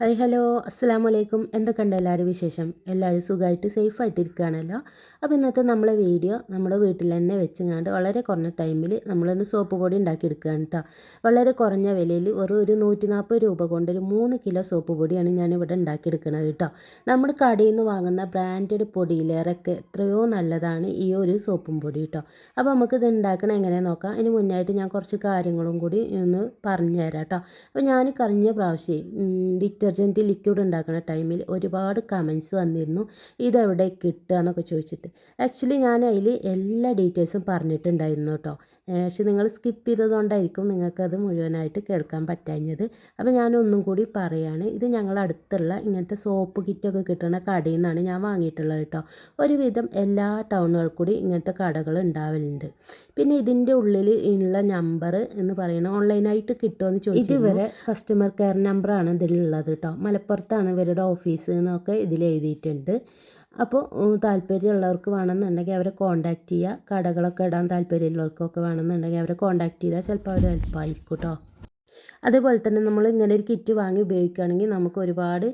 Hi hello. അസ്സാം വലൈക്കും എന്തൊക്കെയുണ്ട് എല്ലാവരും വിശേഷം? എല്ലാവരും സുഖമായിട്ട് സേഫായിട്ട് ഇരിക്കുകയാണല്ലോ അപ്പോൾ ഇന്നത്തെ നമ്മളെ വീഡിയോ നമ്മുടെ വീട്ടിൽ തന്നെ വെച്ചങ്ങാണ്ട് വളരെ കുറഞ്ഞ ടൈമിൽ നമ്മളൊന്ന് സോപ്പ് പൊടി ഉണ്ടാക്കിയെടുക്കുകയാണ് കേട്ടോ. വളരെ കുറഞ്ഞ വിലയിൽ ഒരു ഒരു നൂറ്റി നാൽപ്പത് രൂപ കൊണ്ട് ഒരു മൂന്ന് കിലോ സോപ്പ് പൊടിയാണ് ഞാനിവിടെ ഉണ്ടാക്കിയെടുക്കുന്നത് കേട്ടോ. നമ്മൾ കടയിൽ നിന്ന് വാങ്ങുന്ന ബ്രാൻഡഡ് പൊടിയിലേറൊക്കെ എത്രയോ നല്ലതാണ് ഈ ഒരു സോപ്പും പൊടി കേട്ടോ. അപ്പോൾ നമുക്കിത് ഉണ്ടാക്കണം എങ്ങനെ നോക്കാം. അതിന് മുന്നായിട്ട് ഞാൻ കുറച്ച് കാര്യങ്ങളും കൂടി ഒന്ന് പറഞ്ഞു തരാം കേട്ടോ. അപ്പോൾ ഞാൻ കഴിഞ്ഞ പ്രാവശ്യം ഡിറ്റർജന്റ് ലിക്വിഡ് ഉണ്ടാക്കുന്ന ടൈമിൽ ഒരുപാട് കമൻസ് വന്നിരുന്നു. ഇതെവിടെ കിട്ടുക എന്നൊക്കെ ചോദിച്ചിട്ട്. ആക്ച്വലി ഞാൻ അതിൽ എല്ലാ ഡീറ്റെയിൽസും പറഞ്ഞിട്ടുണ്ടായിരുന്നു കേട്ടോ. പക്ഷെ നിങ്ങൾ സ്കിപ്പ് ചെയ്തതുകൊണ്ടായിരിക്കും നിങ്ങൾക്കത് മുഴുവനായിട്ട് കേൾക്കാൻ പറ്റാഞ്ഞത്. അപ്പോൾ ഞാൻ ഒന്നും കൂടി പറയാണ് ഇത് ഞങ്ങൾ അടുത്തുള്ള ഇങ്ങനത്തെ സോപ്പ് കിറ്റൊക്കെ കിട്ടുന്ന കടയിൽ നിന്നാണ് ഞാൻ വാങ്ങിയിട്ടുള്ളത് കേട്ടോ. ഒരുവിധം എല്ലാ ടൗണുകൾ കൂടി ഇങ്ങനത്തെ കടകൾ ഉണ്ടാവലുണ്ട്. പിന്നെ ഇതിന്റെ ഉള്ളിൽ ഉള്ള നമ്പർ എന്ന് പറയുന്നത് ഓൺലൈനായിട്ട് കിട്ടുമോ എന്ന് ചോദിച്ചു ഇതുവരെ കസ്റ്റമർ കെയർ നമ്പറാണ് ഇതിലുള്ളത് കേട്ടോ മലപ്പുറത്താണ് ഇവരുടെ ഓഫീസ് എന്നൊക്കെ ഇതിൽ എഴുതിയിട്ടുണ്ട്. അപ്പോൾ താല്പര്യമുള്ളവർക്ക് വേണമെന്നുണ്ടെങ്കിൽ അവരെ കോൺടാക്റ്റ് ചെയ്യുക. കടകളൊക്കെ ഇടാൻ താല്പര്യമുള്ളവർക്കൊക്കെ വേണമെന്നുണ്ടെങ്കിൽ അവരെ കോൺടാക്റ്റ് ചെയ്താൽ ചിലപ്പോൾ അവർ ഹെൽപ്പായിരിക്കും കേട്ടോ അതേപോലെ തന്നെ നമ്മൾ ഇങ്ങനെ ഒരു കിറ്റ് വാങ്ങി ഉപയോഗിക്കുകയാണെങ്കിൽ നമുക്ക് ഒരുപാട്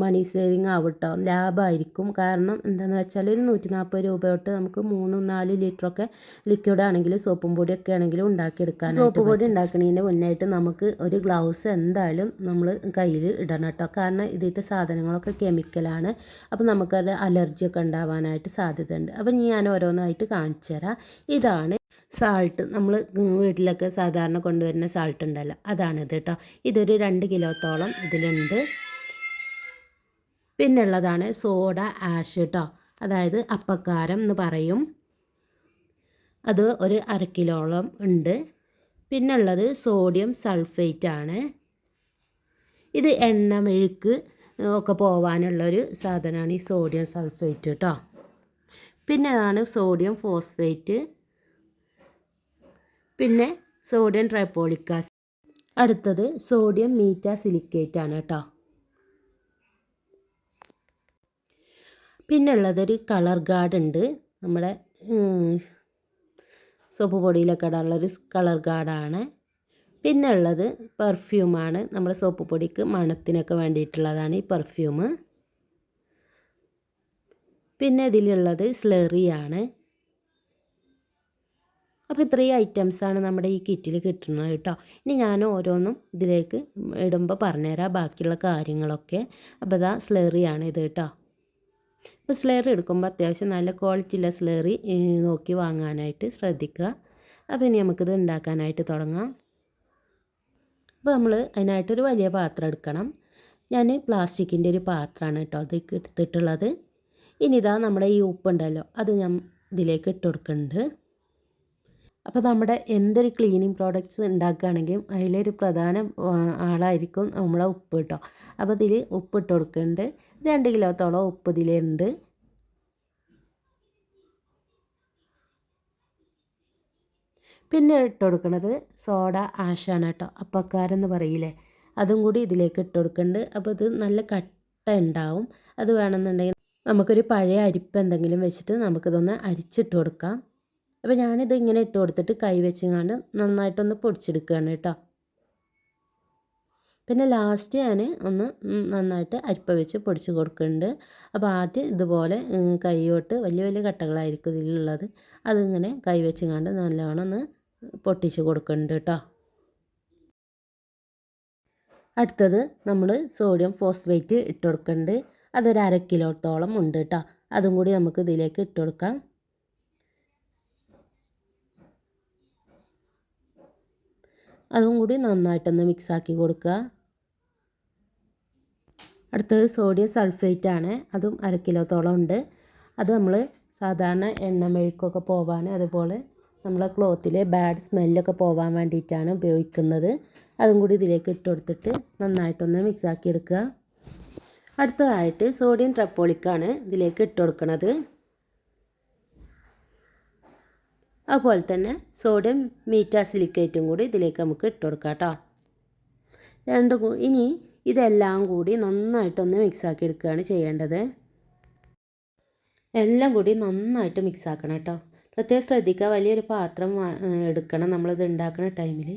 മണി സേവിങ് ആവും കേട്ടോ ലാഭമായിരിക്കും കാരണം എന്താണെന്ന് വെച്ചാൽ ഒരു നൂറ്റി നാൽപ്പത് രൂപ തൊട്ട് നമുക്ക് മൂന്നും നാല് ലിറ്ററൊക്കെ ലിക്വിഡ് ആണെങ്കിലും സോപ്പും പൊടിയൊക്കെ ആണെങ്കിലും ഉണ്ടാക്കിയെടുക്കാൻ സോപ്പ് പൊടി ഉണ്ടാക്കുന്നതിന് മുന്നായിട്ട് നമുക്ക് ഒരു ഗ്ലൗസ് എന്തായാലും നമ്മൾ കയ്യിൽ ഇടണം കേട്ടോ. കാരണം ഇതിന്റെ സാധനങ്ങളൊക്കെ കെമിക്കലാണ് അപ്പോൾ നമുക്കത് അലർജിയൊക്കെ ഉണ്ടാവാനായിട്ട് സാധ്യതയുണ്ട്. അപ്പോൾ ഞാൻ ഓരോന്നായിട്ട് കാണിച്ചു തരാം ഇതാണ് സാൾട്ട് നമ്മൾ വീട്ടിലൊക്കെ സാധാരണ കൊണ്ടുവരുന്ന സാൾട്ട് ഉണ്ടല്ലോ അതാണിത് കേട്ടോ. ഇതൊരു രണ്ട് കിലോത്തോളം ഇതിലുണ്ട്. പിന്നുള്ളതാണ് സോഡ ആഷ് കേട്ടോ. അതായത് അപ്പക്കാരം എന്ന് പറയും. അത് ഒരു അര കിലോളം ഉണ്ട്. പിന്നുള്ളത് സോഡിയം സൾഫേറ്റ് ആണ്. ഇത് എണ്ണ മെഴുക്ക് ഒക്കെ പോവാനുള്ളൊരു സാധനമാണ് ഈ സോഡിയം സൾഫേറ്റ് കേട്ടോ. പിന്നെ അതാണ് സോഡിയം ഫോസ്ഫേറ്റ് പിന്നെ സോഡിയം ട്രൈപ്പോളിക് അടുത്തത് സോഡിയം മീറ്റ സിലിക്കേറ്റ് ആണ് കേട്ടോ. പിന്നെ ഉള്ളതൊരു കളർ ഗാർഡ് ഉണ്ട്. നമ്മുടെ സോപ്പ് പൊടിയിലൊക്കെ ഇടാനുള്ളൊരു കളർ ഗാർഡാണ് പിന്നെ ഉള്ളത് പെർഫ്യൂമാണ് നമ്മുടെ സോപ്പ് പൊടിക്ക് മണത്തിനൊക്കെ വേണ്ടിയിട്ടുള്ളതാണ് ഈ പെർഫ്യൂം പിന്നെ ഇതിലുള്ളത് സ്ലെറിയാണ് അപ്പോൾ ഇത്രയും ഐറ്റംസാണ് നമ്മുടെ ഈ കിറ്റിൽ കിട്ടുന്നത് കേട്ടോ. ഇനി ഞാൻ ഓരോന്നും ഇതിലേക്ക് ഇടുമ്പോൾ പറഞ്ഞുതരാം ബാക്കിയുള്ള കാര്യങ്ങളൊക്കെ. അപ്പോൾ ഇതാ സ്ലേറിയാണ് ഇത് കേട്ടോ. അപ്പോൾ സ്ലേറി എടുക്കുമ്പോൾ അത്യാവശ്യം നല്ല ക്വാളിറ്റിയുള്ള സ്ലേറി നോക്കി വാങ്ങാനായിട്ട് ശ്രദ്ധിക്കുക. അപ്പോൾ ഇനി നമുക്കിത് ഉണ്ടാക്കാനായിട്ട് തുടങ്ങാം. അപ്പോൾ നമ്മൾ അതിനായിട്ടൊരു വലിയ പാത്രം എടുക്കണം. ഞാൻ പ്ലാസ്റ്റിക്കിന്റെ ഒരു പാത്രമാണ് കേട്ടോ അത് എടുത്തിട്ടുള്ളത്. ഇനി ഇതാ നമ്മുടെ ഈ ഉപ്പുണ്ടല്ലോ അത് ഞാൻ ഇതിലേക്ക് ഇട്ട് കൊടുക്കുന്നുണ്ട്. അപ്പോൾ നമ്മുടെ എന്തൊരു ക്ലീനിങ് പ്രോഡക്റ്റ്സ് ഉണ്ടാക്കുകയാണെങ്കിലും അതിലൊരു പ്രധാന ആളായിരിക്കും നമ്മളെ ഉപ്പ് കേട്ടോ അപ്പോൾ ഇതിൽ ഉപ്പ് ഇട്ട് കൊടുക്കുന്നുണ്ട്. രണ്ട് കിലോത്തോളം ഉപ്പ് ഇതിലുണ്ട്. പിന്നെ ഇട്ട് കൊടുക്കുന്നത് സോഡ ആഷാണ് കേട്ടോ അപ്പക്കാരെന്ന് പറയില്ലേ. അതും കൂടി ഇതിലേക്ക് ഇട്ട് കൊടുക്കുന്നുണ്ട്. അപ്പോൾ ഇത് നല്ല കട്ട ഉണ്ടാവും. അത് വേണമെന്നുണ്ടെങ്കിൽ നമുക്കൊരു പഴയ അരിപ്പ് എന്തെങ്കിലും വെച്ചിട്ട് നമുക്കിതൊന്ന് അരിച്ചിട്ട് കൊടുക്കാം. അപ്പോൾ ഞാനിത് ഇങ്ങനെ ഇട്ട് കൊടുത്തിട്ട് കൈ വെച്ചങ്ങാണ്ട് നന്നായിട്ടൊന്ന് പൊടിച്ചെടുക്കുകയാണ് കേട്ടോ. പിന്നെ ലാസ്റ്റ് ഞാൻ ഒന്ന് നന്നായിട്ട് അരിപ്പ വെച്ച് പൊടിച്ച് കൊടുക്കുന്നുണ്ട്. അപ്പോൾ ആദ്യം ഇതുപോലെ കൈയോട്ട് വലിയ വലിയ കട്ടകളായിരിക്കും ഇതിലുള്ളത്. അതിങ്ങനെ കൈ വെച്ചങ്ങാണ്ട് നല്ലോണം ഒന്ന് പൊട്ടിച്ച് കൊടുക്കുന്നുണ്ട് കേട്ടോ. അടുത്തത് നമ്മൾ സോഡിയം ഫോസ്ഫേറ്റ് ഇട്ട് കൊടുക്കുന്നുണ്ട്. അതൊരു അര കിലോത്തോളം ഉണ്ട് കേട്ടോ. അതും കൂടി നമുക്ക് ഇതിലേക്ക് ഇട്ട് കൊടുക്കാം. അതും കൂടി നന്നായിട്ടൊന്ന് മിക്സാക്കി കൊടുക്കുക. അടുത്തത് സോഡിയം സൾഫേറ്റ് ആണ്. അതും അര കിലോത്തോളം ഉണ്ട്. അത് നമ്മൾ സാധാരണ എണ്ണ മെഴുക്കൊക്കെ പോവാൻ അതുപോലെ നമ്മളെ ക്ലോത്തിലെ ബാഡ് സ്മെല്ലൊക്കെ പോകാൻ വേണ്ടിയിട്ടാണ് ഉപയോഗിക്കുന്നത്. അതും കൂടി ഇതിലേക്ക് ഇട്ട് കൊടുത്തിട്ട് നന്നായിട്ടൊന്ന് മിക്സാക്കി എടുക്കുക. അടുത്തതായിട്ട് സോഡിയം ട്രപ്പോളിക്കാണ് ഇതിലേക്ക് ഇട്ട് കൊടുക്കുന്നത് അതുപോലെ തന്നെ സോഡിയം മീറ്റാസിലിക്കേറ്റും കൂടി ഇതിലേക്ക് നമുക്ക് ഇട്ട് കൊടുക്കാം കേട്ടോ. രണ്ടും ഇനി ഇതെല്ലാം കൂടി നന്നായിട്ടൊന്ന് മിക്സാക്കി എടുക്കുകയാണ് ചെയ്യേണ്ടത്. എല്ലാം കൂടി നന്നായിട്ട് മിക്സ് ആക്കണം കേട്ടോ. പ്രത്യേകം ശ്രദ്ധിക്കുക വലിയൊരു പാത്രം എടുക്കണം നമ്മളിത് ഉണ്ടാക്കുന്ന ടൈമിൽ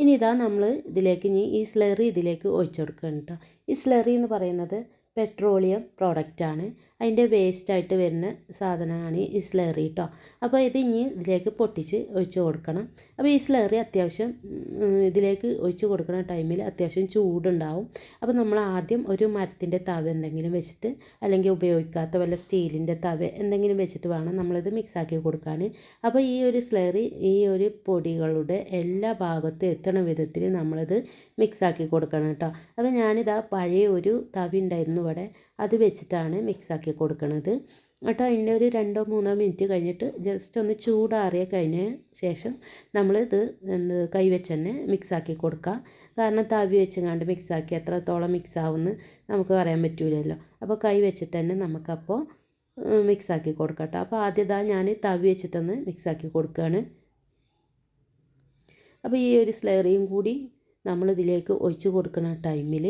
ഇനി ഇതാ നമ്മൾ ഇതിലേക്ക് ഇനി ഈ സ്ലറി ഇതിലേക്ക് ഒഴിച്ചു കൊടുക്കണം കേട്ടോ. ഈ സ്ലറി എന്ന് പറയുന്നത് പെട്രോളിയം പ്രോഡക്റ്റാണ് അതിന്റെ വേസ്റ്റായിട്ട് വരുന്ന സാധനമാണ് ഈ സ്ലറി കേട്ടോ അപ്പോൾ ഇത് ഇനി ഇതിലേക്ക് പൊട്ടിച്ച് ഒഴിച്ച് കൊടുക്കണം. അപ്പോൾ ഈ സ്ലറി അത്യാവശ്യം ഇതിലേക്ക് ഒഴിച്ച് കൊടുക്കുന്ന ടൈമിൽ അത്യാവശ്യം ചൂടുണ്ടാവും. അപ്പോൾ നമ്മൾ ആദ്യം ഒരു മരത്തിന്റെ തവ എന്തെങ്കിലും വെച്ചിട്ട് അല്ലെങ്കിൽ ഉപയോഗിക്കാത്ത വല്ല സ്റ്റീലിന്റെ തവ എന്തെങ്കിലും വെച്ചിട്ട് വേണം നമ്മളിത് മിക്സാക്കി കൊടുക്കാൻ. അപ്പോൾ ഈ ഒരു സ്ലറി ഈ ഒരു പൊടികളുടെ എല്ലാ ഭാഗത്തും എത്തണ വിധത്തിൽ നമ്മളിത് മിക്സാക്കി കൊടുക്കണം കേട്ടോ അപ്പോൾ ഞാനിതാ പഴയ ഒരു തവി ഉണ്ടായിരുന്നു ഇവിടെ. അത് വെച്ചിട്ടാണ് മിക്സാക്കി കൊടുക്കണത്. കേട്ടോ അതിന്റെ ഒരു രണ്ടോ മൂന്നോ മിനിറ്റ് കഴിഞ്ഞിട്ട് ജസ്റ്റ് ഒന്ന് ചൂടാറിയ കഴിഞ്ഞ ശേഷം നമ്മൾ ഇത് എന്ത് കൈവച്ച് തന്നെ മിക്സാക്കി കൊടുക്കുക കാരണം തവി വെച്ചങ്ങാണ്ട് മിക്സാക്കി എത്രത്തോളം മിക്സ് ആവുമെന്ന് നമുക്ക് പറയാൻ പറ്റൂലല്ലോ. അപ്പോൾ കൈ വെച്ചിട്ട് തന്നെ നമുക്കപ്പോൾ മിക്സാക്കി കൊടുക്കാം കേട്ടോ അപ്പോൾ ആദ്യതാ ഞാൻ തവി വെച്ചിട്ടൊന്ന് മിക്സാക്കി കൊടുക്കുകയാണ് അപ്പോൾ ഈ ഒരു സ്ലറിയും കൂടി നമ്മളിതിലേക്ക് ഒഴിച്ചു കൊടുക്കുന്ന ടൈമിൽ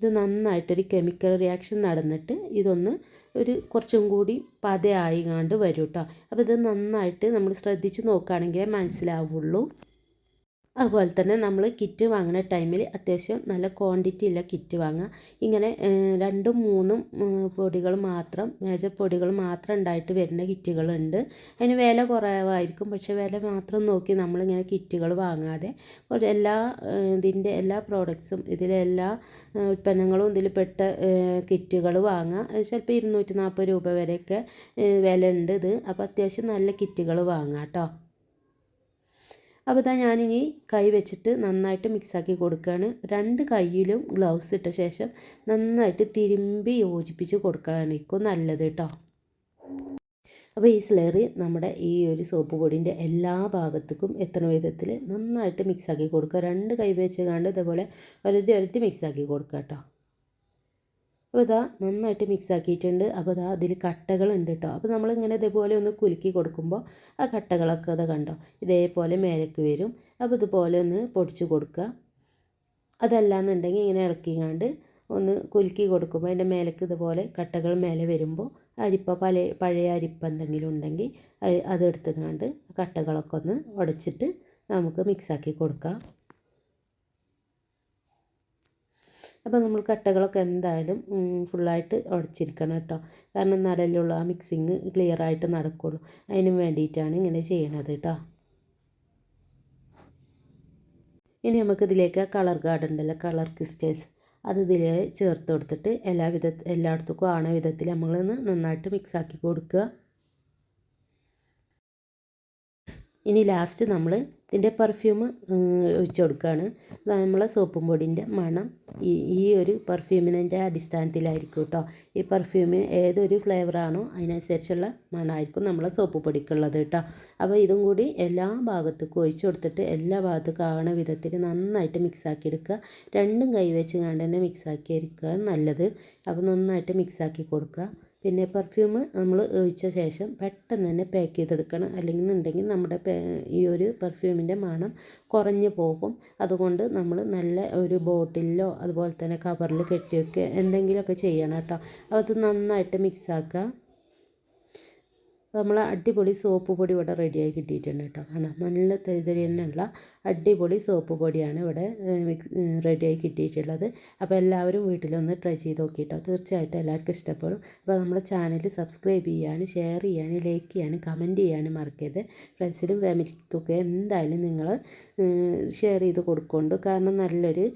ഇത് നന്നായിട്ടൊരു കെമിക്കൽ റിയാക്ഷൻ നടന്നിട്ട് ഇതൊന്ന് ഒരു കുറച്ചും കൂടി പതയായി പതയായിങ്ങാണ്ട് വരും കേട്ടോ അപ്പോൾ ഇത് നന്നായിട്ട് നമ്മൾ ശ്രദ്ധിച്ച് നോക്കുകയാണെങ്കിൽ മനസ്സിലാവുള്ളൂ. അതുപോലെ തന്നെ നമ്മൾ കിറ്റ് വാങ്ങുന്ന ടൈമിൽ അത്യാവശ്യം നല്ല ക്വാണ്ടിറ്റി ഉള്ള കിറ്റ് വാങ്ങുക. ഇങ്ങനെ രണ്ടും മൂന്നും പൊടികൾ മാത്രം മേജർ പൊടികൾ മാത്രം ഉണ്ടായിട്ട് വരുന്ന കിറ്റുകളുണ്ട് അതിന് വില കുറവായിരിക്കും. പക്ഷേ വില മാത്രം നോക്കി നമ്മളിങ്ങനെ കിറ്റുകൾ വാങ്ങാതെ എല്ലാ ഇതിന്റെ എല്ലാ പ്രോഡക്ട്സും ഇതിലെ എല്ലാ ഉൽപ്പന്നങ്ങളും ഇതിൽ പെട്ട കിറ്റുകൾ വാങ്ങുക. ചിലപ്പോൾ ഇരുന്നൂറ്റി നാൽപ്പത് രൂപ വരെയൊക്കെ വില ഉണ്ട് ഇത്. അപ്പോൾ അത്യാവശ്യം നല്ല കിറ്റുകൾ വാങ്ങാം കേട്ടോ. അപ്പോൾ ഇതാ ഞാനിനി കൈ വെച്ചിട്ട് നന്നായിട്ട് മിക്സാക്കി കൊടുക്കുകയാണ് രണ്ട് കൈയിലും ഗ്ലൗസ് ഇട്ട ശേഷം നന്നായിട്ട് തിരുമ്പി യോജിപ്പിച്ച് കൊടുക്കാനായിരിക്കും നല്ലത് കേട്ടോ അപ്പോൾ ഈ സ്ലറി നമ്മുടെ ഈ ഒരു സോപ്പ് പൊടിന്റെ എല്ലാ ഭാഗത്തേക്കും എത്തണ വിധത്തിൽ നന്നായിട്ട് മിക്സാക്കി കൊടുക്കുക. രണ്ട് കൈ വെച്ച് കണ്ട് ഇതേപോലെ ഒരതി ഒരത്തി മിക്സാക്കി കൊടുക്കുക കേട്ടോ അപ്പോൾ ഇതാ നന്നായിട്ട് മിക്സ് ആക്കിയിട്ടുണ്ട്. അപ്പോൾ ഇതാ അതിൽ കട്ടകളുണ്ട് കേട്ടോ. അപ്പോൾ നമ്മളിങ്ങനെ ഇതേപോലെ ഒന്ന് കുലുക്കി കൊടുക്കുമ്പോൾ ആ കട്ടകളൊക്കെ അത് കണ്ടോ? ഇതേപോലെ മേലേക്ക് വരും. അപ്പോൾ ഇതുപോലെ ഒന്ന് പൊടിച്ച് കൊടുക്കുക. അതല്ലാന്നുണ്ടെങ്കിൽ ഇങ്ങനെ ഇറക്കിങ്ങാണ്ട് ഒന്ന് കുലുക്കി കൊടുക്കുമ്പോൾ അതിന്റെ മേലേക്ക് ഇതുപോലെ കട്ടകൾ മേലെ വരുമ്പോൾ അരിപ്പ പല പഴയ അരിപ്പ എന്തെങ്കിലും ഉണ്ടെങ്കിൽ അത് അതെടുത്തുങ്ങാണ്ട് കട്ടകളൊക്കെ ഒന്ന് ഉടച്ചിട്ട് നമുക്ക് മിക്സാക്കി കൊടുക്കാം. അപ്പോൾ നമ്മൾ കട്ടകളൊക്കെ എന്തായാലും ഫുള്ളായിട്ട് ഉടച്ചിരിക്കണം കേട്ടോ. കാരണം എന്നാലല്ലേ ആ മിക്സിങ് ക്ലിയർ ആയിട്ട് നടക്കുള്ളൂ. അതിന് വേണ്ടിയിട്ടാണ് ഇങ്ങനെ ചെയ്യണത് കേട്ടോ. ഇനി നമുക്ക് ഇതിലേക്ക് കളർ ഗാർഡ് ഉണ്ടല്ലോ കളർ ക്രിസ്റ്റൽസ് അത് ഇതിൽ ചേർത്ത് കൊടുത്തിട്ട് എല്ലാ വിധ എല്ലായിടത്തേക്കും ആണ വിധത്തിൽ നമ്മളൊന്ന് നന്നായിട്ട് മിക്സാക്കി കൊടുക്കുക. ഇനി ലാസ്റ്റ് നമ്മൾ ഇതിന്റെ പെർഫ്യൂം ഒഴിച്ച് കൊടുക്കുകയാണ് നമ്മളെ സോപ്പും പൊടിന്റെ മണം ഈ ഈ ഒരു പെർഫ്യൂമിന്റെ അടിസ്ഥാനത്തിലായിരിക്കും കേട്ടോ ഈ പെർഫ്യൂമിന് ഏതൊരു ഫ്ലേവറാണോ അതിനനുസരിച്ചുള്ള മണമായിരിക്കും നമ്മളെ സോപ്പ് പൊടിക്കുള്ളത് കേട്ടോ അപ്പോൾ ഇതും കൂടി എല്ലാ ഭാഗത്തേക്കും ഒഴിച്ച് കൊടുത്തിട്ട് എല്ലാ ഭാഗത്തേക്കും ആവണ വിധത്തിൽ നന്നായിട്ട് മിക്സാക്കി എടുക്കുക. രണ്ടും കൈ വെച്ച് കണ്ട് തന്നെ മിക്സാക്കി എടുക്കുക നല്ലത്. അപ്പോൾ നന്നായിട്ട് മിക്സാക്കി കൊടുക്കുക. പിന്നെ പെർഫ്യൂം നമ്മൾ ഒഴിച്ച ശേഷം പെട്ടെന്ന് തന്നെ പാക്ക് ചെയ്തെടുക്കണം. അല്ലെങ്കിൽ എന്നുണ്ടെങ്കിൽ നമ്മുടെ ഈ ഒരു പെർഫ്യൂമിന്റെ മണം കുറഞ്ഞു പോകും. അതുകൊണ്ട് നമ്മൾ നല്ല ഒരു ബോട്ടിലിലോ അതുപോലെ തന്നെ കവറിൽ കെട്ടിയൊക്കെ എന്തെങ്കിലുമൊക്കെ ചെയ്യണം കേട്ടോ. അത് നന്നായിട്ട് മിക്സ് ആക്കുക നമ്മൾ അടിപൊളി സോപ്പ് പൊടി ഇവിടെ റെഡിയായി കിട്ടിയിട്ടുണ്ട് കേട്ടോ. കാണാം നല്ല തരി തന്നെയുള്ള അടിപൊളി സോപ്പ് പൊടിയാണ് ഇവിടെ റെഡിയായി കിട്ടിയിട്ടുള്ളത്. അപ്പോൾ എല്ലാവരും വീട്ടിലൊന്ന് ട്രൈ ചെയ്ത് നോക്കിയിട്ടോ തീർച്ചയായിട്ടും എല്ലാവർക്കും ഇഷ്ടപ്പെടും. അപ്പോൾ നമ്മുടെ ചാനൽ സബ്സ്ക്രൈബ് ചെയ്യാനും ഷെയർ ചെയ്യാനും ലൈക്ക് ചെയ്യാനും കമന്റ് ചെയ്യാനും മറക്കരുത്. ഫ്രണ്ട്സിലും ഫാമിലിക്കൊക്കെ എന്തായാലും നിങ്ങൾ ഷെയർ ചെയ്ത് കൊടുക്കുന്നുണ്ട് കാരണം നല്ലൊരു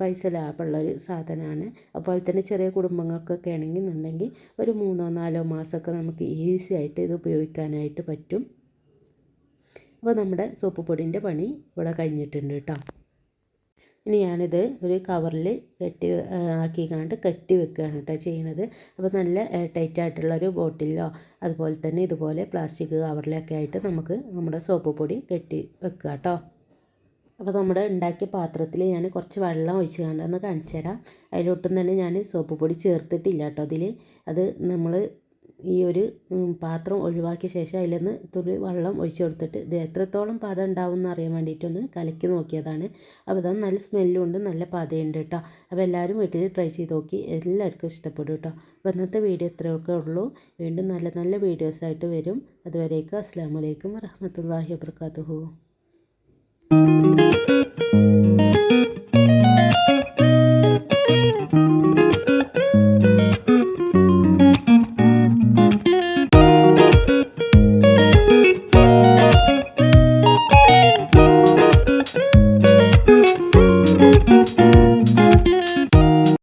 പൈസ ലാഭമുള്ളൊരു സാധനമാണ്. അതുപോലെ തന്നെ ചെറിയ കുടുംബങ്ങൾക്കൊക്കെ ആണെങ്കിൽ എന്നുണ്ടെങ്കിൽ ഒരു മൂന്നോ നാലോ മാസമൊക്കെ നമുക്ക് ഈസി ആയിട്ട് ഇത് ഉപയോഗിക്കാനായിട്ട് പറ്റും. അപ്പോൾ നമ്മുടെ സോപ്പ് പൊടിന്റെ പണി ഇവിടെ കഴിഞ്ഞിട്ടുണ്ട് കേട്ടോ. ഇനി ഞാനിത് ഒരു കവറിൽ കെട്ടി ആക്കി കണ്ട് കെട്ടി വെക്കുകയാണ് കേട്ടോ ചെയ്യുന്നത് അപ്പോൾ നല്ല ടൈറ്റ് ആയിട്ടുള്ള ഒരു ബോട്ടിലോ അതുപോലെ തന്നെ ഇതുപോലെ പ്ലാസ്റ്റിക് കവറിലൊക്കെ ആയിട്ട് നമുക്ക് നമ്മുടെ സോപ്പ് പൊടി കെട്ടി വെക്കുക കേട്ടോ. അപ്പോൾ നമ്മുടെ ഉണ്ടാക്കിയ പാത്രത്തിൽ ഞാൻ കുറച്ച് വെള്ളം ഒഴിച്ച് കണ്ടെന്ന് കാണിച്ചു തരാം. അതിലൊട്ടും തന്നെ ഞാൻ സോപ്പ് പൊടി ചേർത്തിട്ടില്ല കേട്ടോ അതിൽ. അത് നമ്മൾ ഈ ഒരു പാത്രം ഒഴിവാക്കിയ ശേഷം അതിലൊന്ന് തുള്ളി വെള്ളം ഒഴിച്ച് കൊടുത്തിട്ട് ഇത് എത്രത്തോളം പാത ഉണ്ടാവും അറിയാൻ വേണ്ടിയിട്ടൊന്ന് കലക്കി നോക്കിയതാണ്. അപ്പോൾ ഇതാ നല്ല സ്മെല്ലും ഉണ്ട് നല്ല പാതയുണ്ട് കേട്ടോ. അപ്പോൾ എല്ലാവരും വീട്ടിൽ ട്രൈ ചെയ്ത് നോക്കി. എല്ലാവർക്കും ഇഷ്ടപ്പെടും കേട്ടോ. അപ്പോൾ ഇന്നത്തെ വീഡിയോ ഇത്രയൊക്കെ ഉള്ളൂ. വീണ്ടും നല്ല നല്ല വീഡിയോസായിട്ട് വരും. അതുവരേക്കും അസ്സാം വലൈക്കും വറഹമത്തല്ലാഹി വാബർക്കാത്തുഹു